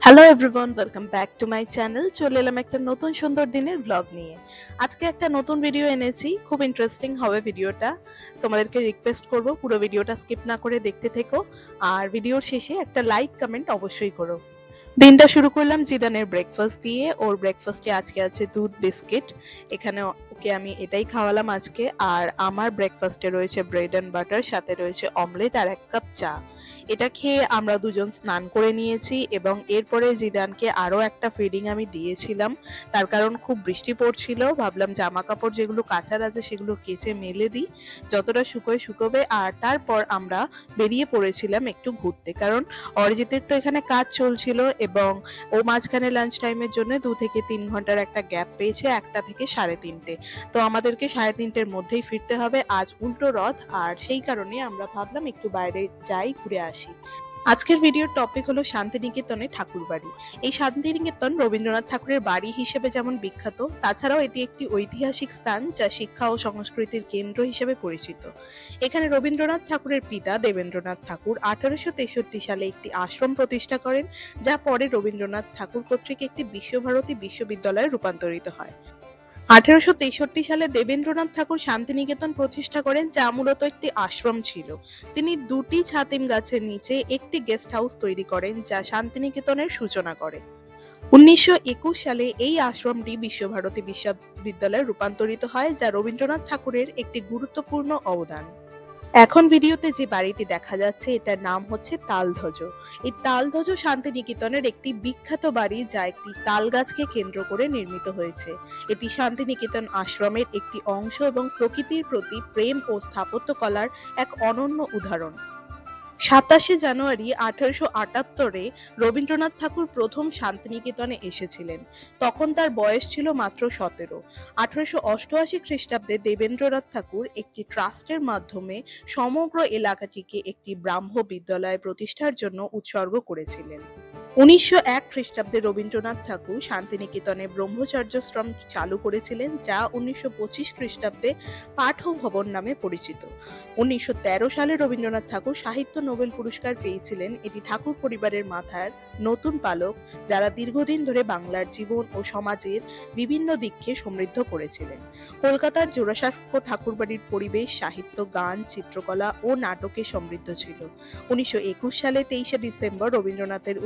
Hello everyone welcome back to my channel চলে এলাম একটা নতুন সুন্দর দিনের ব্লগ নিয়ে। আজকে একটা নতুন ভিডিও এনেছি, খুব ইন্টারেস্টিং হবে ভিডিওটা তোমাদেরকে রিকোয়েস্ট করব, পুরো ভিডিওটা স্কিপ না করে দেখতে থেকো। আর ভিডিওর শেষে একটা লাইক কমেন্ট অবশ্যই করো। দিনটা শুরু করলাম জিদানের ব্রেকফাস্ট দিয়ে। ওর ব্রেকফাস্টে আজকে আছে দুধ বিস্কিট এখানে ওকে আমি এটাই খাওয়ালাম আজকে। আর আমার ব্রেকফাস্টে রয়েছে ব্রেড অ্যান্ড বাটার সাথে রয়েছে অমলেট আর এক কাপ চা। এটা খেয়ে আমরা দুজন স্নান করে নিয়েছি এবং এরপরে জিদানকে আরও একটা ফিডিং আমি দিয়েছিলাম। তার কারণ খুব বৃষ্টি পড়ছিল, ভাবলাম জামা কাপড় যেগুলো কাচার আছে সেগুলো কেচে মেলে দিই, যতটা শুকোয় শুকোবে। আর তারপর আমরা বেরিয়ে পড়েছিলাম একটু ঘুরতে, কারণ অরিজিতের তো এখানে কাজ চলছিল এবং ও মাঝখানে লাঞ্চ টাইমের জন্য দু থেকে তিন ঘণ্টার একটা গ্যাপ পেয়েছে একটা থেকে সাড়ে তিনটে। তো আমাদেরকে সাড়ে তিনটের মধ্যেই ফিরতে হবে। আজ উল্টো রথ, আর সেই কারণে আমরা ভাবলাম একটু বাইরে যাই, ঘুরে আসি। আজকের ভিডিওর টপিক হলো শান্তিনিকেতনে ঠাকুর বাড়ি এই শান্তিনিকেতন রবীন্দ্রনাথ ঠাকুরের বাড়ি হিসেবে যেমন বিখ্যাত, তাছাড়াও এটি একটি ঐতিহাসিক স্থান যা শিক্ষা ও সংস্কৃতির কেন্দ্র হিসেবে পরিচিত। এখানে রবীন্দ্রনাথ ঠাকুরের পিতা দেবেন্দ্রনাথ ঠাকুর আঠারোশো তেষট্টি সালে একটি আশ্রম প্রতিষ্ঠা করেন, যা পরে রবীন্দ্রনাথ ঠাকুর কর্তৃক একটি বিশ্বভারতী বিশ্ববিদ্যালয়ে রূপান্তরিত হয়। আঠারোশো তেষট্টি সালে দেবেন্দ্রনাথ ঠাকুর শান্তিনিকেতন প্রতিষ্ঠা করেন, যা মূলত একটি আশ্রম ছিল। তিনি দুটি ছাতিম গাছের নিচে একটি গেস্ট হাউস তৈরি করেন, যা শান্তিনিকেতনের সূচনা করে। উনিশশো একুশ সালে এই আশ্রমটি বিশ্বভারতী বিশ্ববিদ্যালয়ে রূপান্তরিত হয়, যা রবীন্দ্রনাথ ঠাকুরের একটি গুরুত্বপূর্ণ অবদান। এখন ভিডিওতে যে বাড়িটি দেখা যাচ্ছে, এটার নাম হচ্ছে তালধ্বজ। এই তালধ্বজ শান্তিনিকেতনের একটি বিখ্যাত বাড়ি, যা একটি তাল গাছকে কেন্দ্র করে নির্মিত হয়েছে। এটি শান্তিনিকেতন আশ্রমের একটি অংশ এবং প্রকৃতির প্রতি প্রেম ও স্থাপত্য কলার এক অনন্য উদাহরণ। সাতাশে জানুয়ারি আঠারোশো আটাত্তরে রবীন্দ্রনাথ ঠাকুর প্রথম শান্তিনিকেতনে এসেছিলেন। তখন তার বয়স ছিল মাত্র সতেরো। আঠারোশো অষ্টআশি খ্রিস্টাব্দে দেবেন্দ্রনাথ ঠাকুর একটি ট্রাস্টের মাধ্যমে সমগ্র এলাকাটিকে একটি ব্রাহ্ম বিদ্যালয় প্রতিষ্ঠার জন্য উৎসর্গ করেছিলেন। উনিশশো এক খ্রিস্টাব্দে রবীন্দ্রনাথ ঠাকুর শান্তিনিকেতনে ব্রহ্মচর্যশ্রম চালু করেছিলেন, যা উনিশশো পঁচিশ খ্রিস্টাব্দে নামে পরিচিত। উনিশশো তেরো সালে রবীন্দ্রনাথ ঠাকুর সাহিত্য নোবেল পুরস্কার পেয়েছিলেন। এটি ঠাকুর পরিবারের মাথার নতুন পালক, যারা দীর্ঘদিন ধরে বাংলার জীবন ও সমাজের বিভিন্ন দিককে সমৃদ্ধ করেছিলেন। কলকাতার জোড়াসাঁকো ঠাকুরবাড়ির পরিবেশ, সাহিত্য, গান, চিত্রকলা ও নাটকে সমৃদ্ধ ছিল। উনিশশো একুশ সালে তেইশে ডিসেম্বর রবীন্দ্রনাথের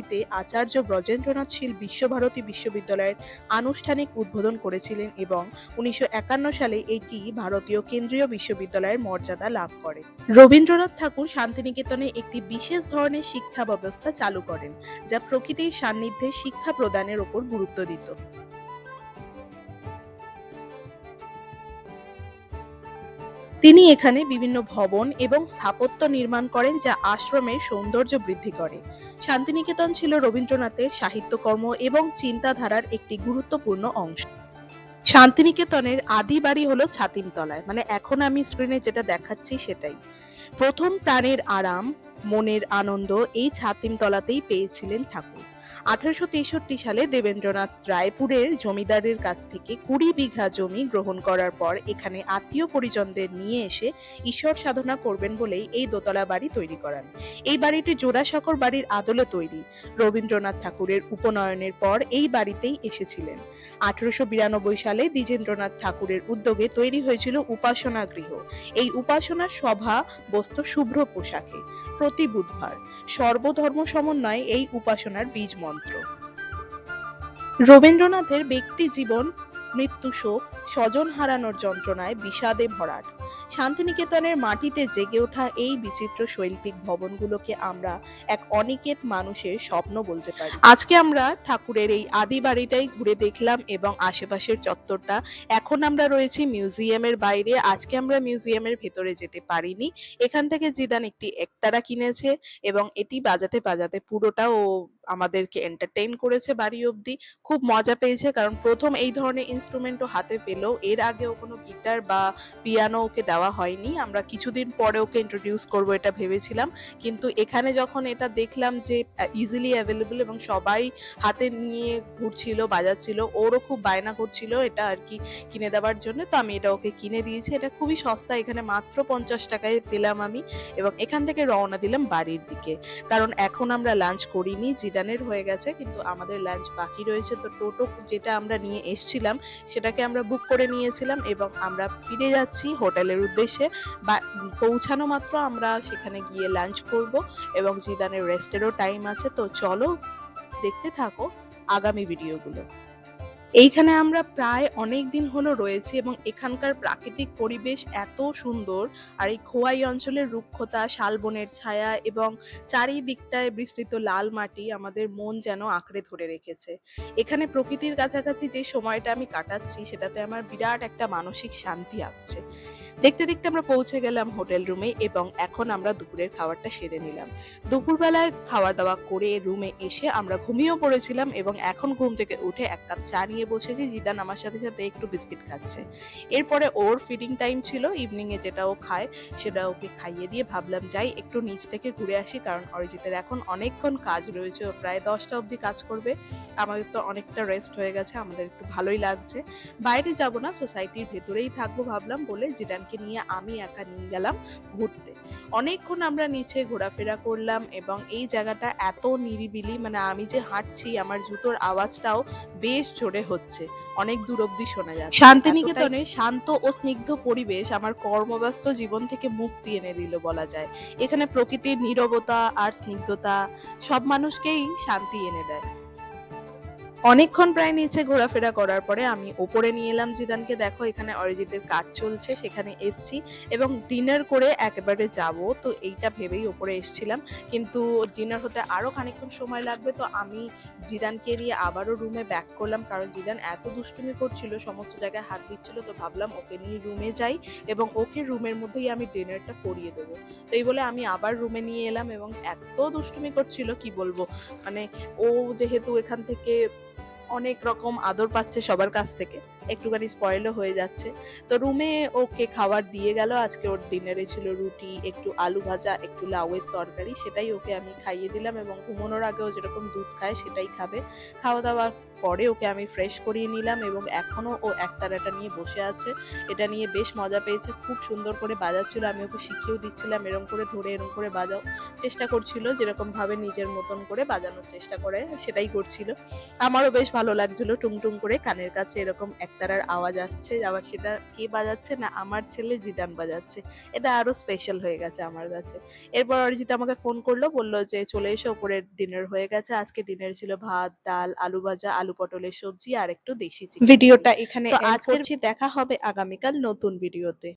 উপস্থিতিতে আচার্য ব্রজেন্দ্রনাথ শীল বিশ্বভারতী বিশ্ববিদ্যালয়ের আনুষ্ঠানিক উদ্বোধন করেছিলেন এবং উনিশশো একান্ন সালে এটি ভারতীয় কেন্দ্রীয় বিশ্ববিদ্যালয়ের মর্যাদা লাভ করে। রবীন্দ্রনাথ ঠাকুর শান্তিনিকেতনে একটি বিশেষ ধরনের শিক্ষা ব্যবস্থা চালু করেন, যা প্রকৃতির সান্নিধ্যে শিক্ষা প্রদানের ওপর গুরুত্ব দিত। তিনি এখানে বিভিন্ন ভবন এবং স্থাপত্য নির্মাণ করেন যা আশ্রমের সৌন্দর্য বৃদ্ধি করে। শান্তিনিকেতন ছিল রবীন্দ্রনাথের সাহিত্যকর্ম এবং চিন্তাধারার একটি গুরুত্বপূর্ণ অংশ। শান্তিনিকেতনের আদি বাড়ি হলো ছাতিমতলায় মানে এখন আমি স্ক্রিনে যেটা দেখাচ্ছি সেটাই। প্রথম প্রাণের আরাম, মনের আনন্দ এই ছাতিমতলাতেই পেয়েছিলেন ঠাকুর। আঠারোশো তেষট্টি সালে দেবেন্দ্রনাথ রায়পুরের জমিদারের কাছ থেকে কুড়ি বিঘা জমি গ্রহণ করার পর এখানে আত্মীয় পরিজনদের নিয়ে এসে ঈশ্বর সাধনা করবেন বলেই এই দোতলা বাড়ি তৈরি করান। এই বাড়িটি জোড়াসাঁকর বাড়ির আদলে তৈরি। রবীন্দ্রনাথ ঠাকুরের উপনয়নের পর এই বাড়িতেই এসেছিলেন। আঠারোশো বিরানব্বই সালে দ্বিজেন্দ্রনাথ ঠাকুরের উদ্যোগে তৈরি হয়েছিল উপাসনা গৃহ। এই উপাসনা সভা বস্ত শুভ্র পোশাকে প্রতি বুধবার। সর্বধর্ম সমন্বয়ে এই উপাসনার বীজ মন্ত্র। রবীন্দ্রনাথের ব্যক্তি জীবন মৃত্যু শোক স্বজন হারানোর যন্ত্রণায় বিষাদে ভরাট। শান্তিনিকেতনের মাটিতে জেগে ওঠা এই বিচিত্র শৈল্পিক ভবনগুলোকে আমরা এক অনিকেত মানুষের স্বপ্ন বলতে পারি। আজকে আমরা ঠাকুরের এই আদি বাড়িটাই ঘুরে দেখলাম এবং আশেপাশের চত্বরটা। এখন আমরা রয়েছি মিউজিয়ামের বাইরে। আজকে আমরা মিউজিয়ামের ভেতরে যেতে পারিনি। এখান থেকে জিদান একটি একতারা কিনেছে এবং এটি বাজাতে বাজাতে পুরোটা ও আমাদেরকে এন্টারটেইন করেছে বাড়ি অবধি। খুব মজা পেয়েছে কারণ প্রথম এই ধরনের ইনস্ট্রুমেন্টও হাতে পেল ছিল। এর আগেও কোনো গিটার বা পিয়ানো ওকে দেওয়া হয়নি। আমরা কিছুদিন পরে ওকে ইন্ট্রোডিউস করব এটা ভেবেছিলাম। কিন্তু এখানে যখন এটা দেখলাম যে ইজিলি অ্যাভেলেবল এবং সবাই হাতে নিয়ে ঘুরছিল, বাজাচ্ছিল, ওরও খুব বায়না করছিল এটা আর কি কিনে দেওয়ার জন্য। তো আমি এটা ওকে কিনে দিয়েছি। এটা খুবই সস্তা। এখানে মাত্র পঞ্চাশ টাকায় পেলাম আমি এবং এখান থেকে রওনা দিলাম বাড়ির দিকে। কারণ এখন আমরা লাঞ্চ করিনি, জিদানের হয়ে গেছে, কিন্তু আমাদের লাঞ্চ বাকি রয়েছে। তো টোটো যেটা আমরা নিয়ে এসছিলাম, সেটাকে আমরা বুক করে নিয়েছিলাম এবং আমরা ফিরে যাচ্ছি হোটেলের উদ্দেশ্যে। বা পৌঁছানো মাত্র আমরা সেখানে গিয়ে লাঞ্চ করব এবং জিদানের রেস্টেরও টাইম আছে। তো চলো দেখতে থাকো আগামী ভিডিওগুলো এইখানে আমরা প্রায় অনেক দিন হলো রয়েছি এবং এখানকার প্রাকৃতিক পরিবেশ এত সুন্দর আর এই খোয়াই অঞ্চলের রুক্ষতা, শালবনের ছায়া এবং চারিদিকটায় বিস্তৃত লাল মাটি আমাদের মন যেন আঁকড়ে ধরে রেখেছে। এখানে প্রকৃতির কাছাকাছি যে সময়টা আমি কাটাচ্ছি সেটাতে আমার বিরাট একটা মানসিক শান্তি আসছে। দেখতে দেখতে আমরা পৌঁছে গেলাম হোটেল রুমে এবং এখন আমরা দুপুরের খাবারটা সেরে নিলাম। দুপুরবেলায় খাওয়া দাওয়া করে রুমে এসে আমরা ঘুমিয়েও পড়েছিলাম এবং এখন ঘুম থেকে উঠে এক কাপ চা নিয়ে বসেছি, জিদান আমার সাথে সাথে একটু বিস্কিট খাচ্ছে। এরপরে ওর ফিডিং টাইম ছিল ইভিনিং এ যেটা ও খায় সেটা ওকে খাইয়ে দিয়ে ভাবলাম যাই, একটু নিচ থেকে ঘুরে আসি কারণ অরিজিতের এখন অনেকক্ষণ কাজ রয়েছে, ও প্রায় দশটা অবধি কাজ করবে। আমাদের তো অনেকটা রেস্ট হয়ে গেছে, আমাদের একটু ভালোই লাগছে। বাইরে যাব না সোসাইটির ভেতরেই থাকব ভাবলাম বলে জিদানকে নিয়ে আমি একা নিয়ে গেলাম ঘুরতে। অনেকক্ষণ আমরা নিচে ঘোরাফেরা করলাম এবং এই জায়গাটা এত নিরিবিলি মানে আমি যে হাঁটছি আমার জুতোর আওয়াজটাও বেশ জোরে হচ্ছে। অনেক দূর অব্দি শোনা যাচ্ছে। শান্তিনিকেতনে শান্ত ও স্নিগ্ধ পরিবেশ আমার কর্মব্যস্ত জীবন থেকে মুক্তি এনে দিল বলা যায়। এখানে প্রকৃতির নীরবতা আর স্নিগ্ধতা সব মানুষকেই শান্তি এনে দেয়। অনেকক্ষণ প্রায় নিচে ঘোরাফেরা করার পরে আমি ওপরে নিয়ে এলাম জিদানকে, দেখো, এখানে অরিজিতের কাজ চলছে, সেখানে এসছি এবং ডিনার করে একেবারে যাব। তো এইটা ভেবেই ওপরে এসছিলাম। কিন্তু ডিনার হতে আরও খানিকক্ষণ সময় লাগবে, তো আমি জিদানকে নিয়ে আবারও রুমে ব্যাক করলাম। কারণ জিদান এত দুষ্টুমি করছিল, সমস্ত জায়গায় হাত দিচ্ছিল, তো ভাবলাম ওকে নিয়ে রুমে যাই এবং ওকে রুমের মধ্যেই আমি ডিনারটা করিয়ে দেবো। তো এই বলে আমি আবার রুমে নিয়ে এলাম এবং এত দুষ্টুমি করছিল, কি বলব? মানে ও যেহেতু এখান থেকে অনেক রকম আদর পাচ্ছে সবার কাছ থেকে। একটুখানি স্পয়েলও হয়ে যাচ্ছে। তো রুমে ওকে খাবার দিয়ে গেল। আজকে ওর ডিনারে ছিল রুটি, একটু আলু ভাজা, একটু লাউয়ের তরকারি, সেটাই ওকে আমি খাইয়ে দিলাম এবং ঘুমানোর আগেও যেরকম দুধ খায় সেটাই খাবে। খাওয়া দাওয়ার পরে ওকে আমি ফ্রেশ করিয়ে নিলাম এবং এখনও ও একতারাটা নিয়ে বসে আছে। এটা নিয়ে বেশ মজা পেয়েছে, খুব সুন্দর করে বাজাচ্ছিল, আমি ওকে শিখিয়েও দিচ্ছিলাম এরকম করে ধরে এরকম করে বাজাও, চেষ্টা করছিল যেরকম ভাবে নিজের মতন করে বাজানোর চেষ্টা করে, সেটাই করছিল। আমারও বেশ ভালো লাগছিল টুংটুং করে কানের কাছে এরকম একতারার আওয়াজ আসছে, আবার সেটা কে বাজাচ্ছে না আমার ছেলে জিদান বাজাচ্ছে, এটা আরও স্পেশাল হয়ে গেছে আমার কাছে। এরপর অরিজিৎ আমাকে ফোন করল, বলল যে চলে এসো উপরে ডিনার হয়ে গেছে, আজকে ডিনার ছিল ভাত, ডাল, আলু ভাজা, আলু পটলের সবজি আর একটু দেশি ভিডিওটা এখানে আজকে আজকের দেখা হবে আগামীকাল নতুন ভিডিওতে।